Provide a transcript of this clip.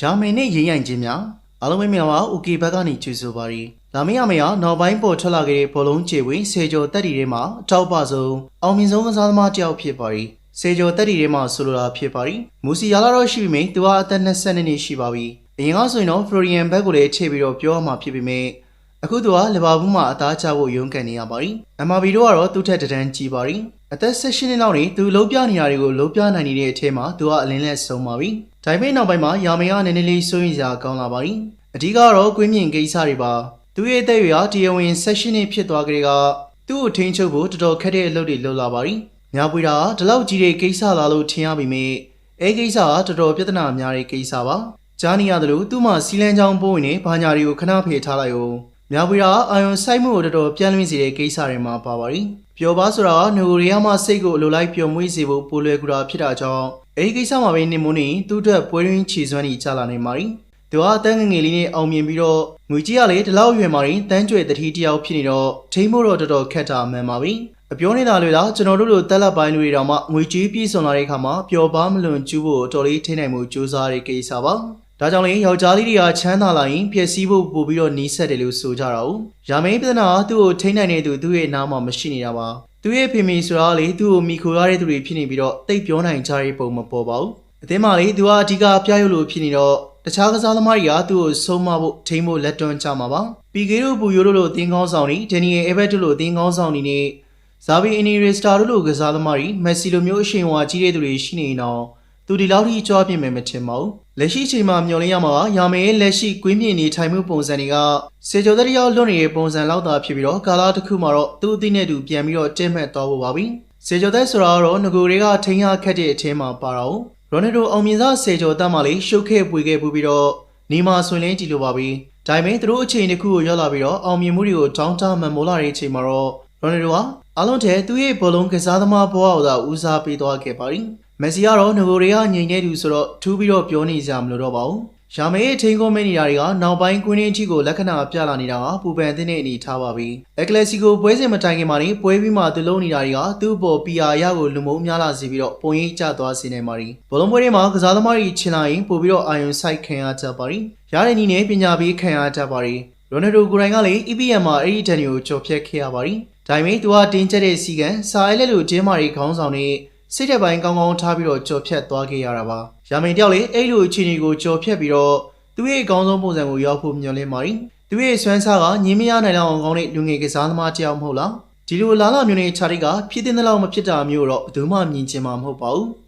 ရာမင်နဲ့ရင်းရိုင်ခြင်းများအားလုံးပဲမင်္ဂလာပါ။ OK ဘက်ကနေကြိုဆိုပါရီ။လာမင်းရမင်းကနောက်ပိုင်းပေါ်ထွက်လာခဲ့တဲ့ဘောလုံးခြေဝင်စေကျော်တက်တီထဲမှာအထောက်ပဆုံးအောင်မြင်ဆုံးကစားသမားတစ်ယောက်ဖြစ်ပါရီ။စေကျော်တက်တီထဲမှာဆိုလိုတာဖြစ်ပါရီ။မူစီယာလာတော့ရှိပြီမိသူကအသက်22နှစ်ရှိပါပြီ။အရင်ကဆိုရင်တော့ဖလိုရီယန်ဘက်ကိုလည်းခြေပြီးတော့ပြောရမှာဖြစ်ပေမဲ့အခုသူကလီဗာပူးမှာအသားချဖို့ရုန်းကန်နေရပါရီ။ MRB တို့ကတော့သူ့ထက်တန်းကြီးပါရီ။ အသက်16နှစ်လောက်နေသူလုံးပြနေရာတွေကိုလုံးပြနိုင်နေတဲ့အထက်မှာသူကအလင်းလက်ဆုံးပါပြီ။ဒါပေမဲ့နောက်ပိုင်းမှာယာမင်ကနည်းနည်းလေးစိုးရင်စရာကောင်းလာပါပြီ။အဓိကတော့ကွင်းမြင့်ကိစ္စတွေပါ။သူရဲ့အသက်အရွယ်ကတရားဝင်16နှစ်ဖြစ်သွားကြတဲ့ကသူ့ကိုထိန်းချုပ်ဖို့တော်တော်ခက်တဲ့အလုပ်တွေလုပ်လာပါပြီ။ညာပွေတာကဒီလောက်ကြီးတဲ့ကိစ္စလာလို့ထင်ရပေမဲ့အဲကိစ္စကတော်တော်ပြဿနာများတဲ့ကိစ္စပါ။ကြားနေရတယ်လို့သူ့မှာစီလန်းချောင်းပိုးဝင်နေဘာညာတွေကိုခဏဖေထားလိုက်အောင်။ မြောက်ပွေတာကအာယုံစိုက်မှုကိုတော်တော်ပြန်လွင်စေတဲ့ကိစ္စတွေမှာပါပါရီ။ပျော်ပါဆိုတာကငိုရီးယားမှာစိတ်ကိုအလိုလိုက်ပျော်မွေ့စေဖို့ပိုလွယ်ကူတာဖြစ်တာကြောင့်အဲဒီကိစ္စမှာပဲနေမုန်းနေသူ့အတွက်ပွဲရင်းချီစွမ်းနေကြလာနေပါရီ။သူကအတန်းငယ်ငယ်လေးနဲ့အောင်မြင်ပြီးတော့ငွေကြီးကလည်းဒီလောက်ရွယ်မှာရင်တန်းကျွေတတိတယောက်ဖြစ်နေတော့ထိမ့်ဖို့တော့တော်တော်ခက်တာမှန်ပါပြီ။အပြောနေတာလေလားကျွန်တော်တို့လိုတက်လက်ပိုင်းလူတွေတောင်မှငွေကြီးပြည့်စုံလာတဲ့အခါမှာပျော်ပါမလွန်ကျူးဖို့တော်လေးထိနိုင်မှုကြိုးစားတဲ့ကိစ္စပါ။ ဒါကြောင့်လေယောက်ျားလေးတွေကချမ်းသာလာရင်ပျက်စီးဖို့ပို့ပြီးတော့နီးစက်တယ်လို့ဆိုကြတာ哦။ရာမင်းပြဿနာကသူ့ကိုထိနိုင်တဲ့သူသူ့ရဲ့နားမှာမရှိနေတာပါ။သူ့ရဲ့ဖေမီဆိုတာလေသူ့ကိုမိခိုရတဲ့သူတွေဖြစ်နေပြီးတော့တိတ်ပြောနိုင်ကြတဲ့ပုံမပေါ်ပါဘူး။အသင်းမှာလေသူကအဓိကပြရုပ်လို့ဖြစ်နေတော့တခြားကစားသမားတွေကသူ့ကိုဆုံးမဖို့ထိမ့်ဖို့လက်တွန်းကြမှာပါ။ပီဂေတို့ပူယိုတို့လိုအသင်းကောင်းဆောင်တွေဒန်နီယယ်အေဘက်တို့လိုအသင်းကောင်းဆောင်တွေနဲ့ဇာဗီအီနီရီစတာတို့လိုကစားသမားတွေမက်ဆီလိုမျိုးအရှိန်အဝါကြီးတဲ့သူတွေရှိနေရင်တော့ သူဒီလောက်ထိကြွားပြင်းမယ်မထင်ပါဘူး။လက်ရှိအချိန်မှာမျှော်လင့်ရမှာကရာမရဲ့လက်ရှိကွင်းမြင့်နေထိုင်မှုပုံစံတွေကစေကျော်တဲ့ရောက်လွတ်နေတဲ့ပုံစံလောက်သာဖြစ်ပြီးတော့ကာလာတစ်ခုမှာတော့သူ့အသင်းနဲ့သူပြန်ပြီးတော့တင်းမှတ်သွားဖို့ပါပြီ။စေကျော်တဲ့ဆိုတာကတော့ငကိုတွေကထိန်းရခက်တဲ့အထင်းမှာပါတော့ရိုနယ်ဒိုအောင်မြင်စားစေကျော်တက်မှလေးရှုပ်ခဲ့ပွေခဲ့ပူပြီးတော့နေမှာဆွင်လင်းကြည့်လိုပါပြီ။ဒါပေမဲ့သူတို့အချိန်တစ်ခုကိုရောက်လာပြီးတော့အောင်မြင်မှုတွေကိုတောင်းတမန်မိုးလာတဲ့အချိန်မှာတော့ရိုနယ်ဒိုကအလုံးထဲသူ့ရဲ့ဘောလုံးကစားသမားဘဝကိုသာဦးစားပေးသွားခဲ့ပါပြီ။ မက်ဆီကတော့ငကိုတွေကငြိမ်နေသူဆိုတော့ထူးပြီးတော့ပြောနေကြမလို့တော့ပါဘူး။ရာမေးထိန်ကုန်မနေနေတာတွေကနောက်ပိုင်းကွင်းရင်းချီကိုလက္ခဏာပြလာနေတာကပူပန်တဲ့အနေထားပါပြီ။အက်ကလက်စီကိုပွဲစဉ်မတိုင်ခင်မှာနေပွဲပြီးမှသူလုံးနေတာတွေကသူ့ဘော်ပီယာရကိုလူမုံများလာစေပြီးတော့ပုံရိပ်ကျသွားစေနေပါရီ။ဘောလုံးပွဲတွေမှာကစားသမားတွေချင်လာရင်ပို့ပြီးတော့အာယုံဆိုင်ခံရတတ်ပါရီ။ရတဲ့နည်းနဲ့ပညာပေးခံရတတ်ပါရီ။ရိုနယ်ဒိုကိုယ်တိုင်ကလည်း EPM မှာအဲ့ဒီတန်တွေကိုကြော်ဖြတ်ခဲ့ရပါရီ။ဒါပေမဲ့သူကတင်းကျပ်တဲ့စီကံစာရဲလက်လိုဂျင်းမာရီခေါင်းဆောင်နဲ့ စိတ်တဲ့ပိုင်းကောင်းကောင်းထားပြီးတော့ကြော်ဖြတ်သွားခဲ့ရတာပါ။ရာမင်တယောက်လေအဲ့လိုအခြေအနေကိုကြော်ဖြတ်ပြီးတော့သူ့ရဲ့အကောင်းဆုံးပုံစံကိုရောက်ဖို့မျှော်လင့်ပါရီ။သူ့ရဲ့စွမ်းစားကညင်းမရနိုင်လောက်အောင်ကောင်းတဲ့လူငယ်ကစားသမားတစ်ယောက်မဟုတ်လား။ဒီလိုလာလာမျိုးနဲ့ခြားတိတ်ကဖြစ်တဲ့လောက်မဖြစ်တာမျိုးတော့ဘယ်သူမှမြင်ချင်မှာမဟုတ်ပါဘူး။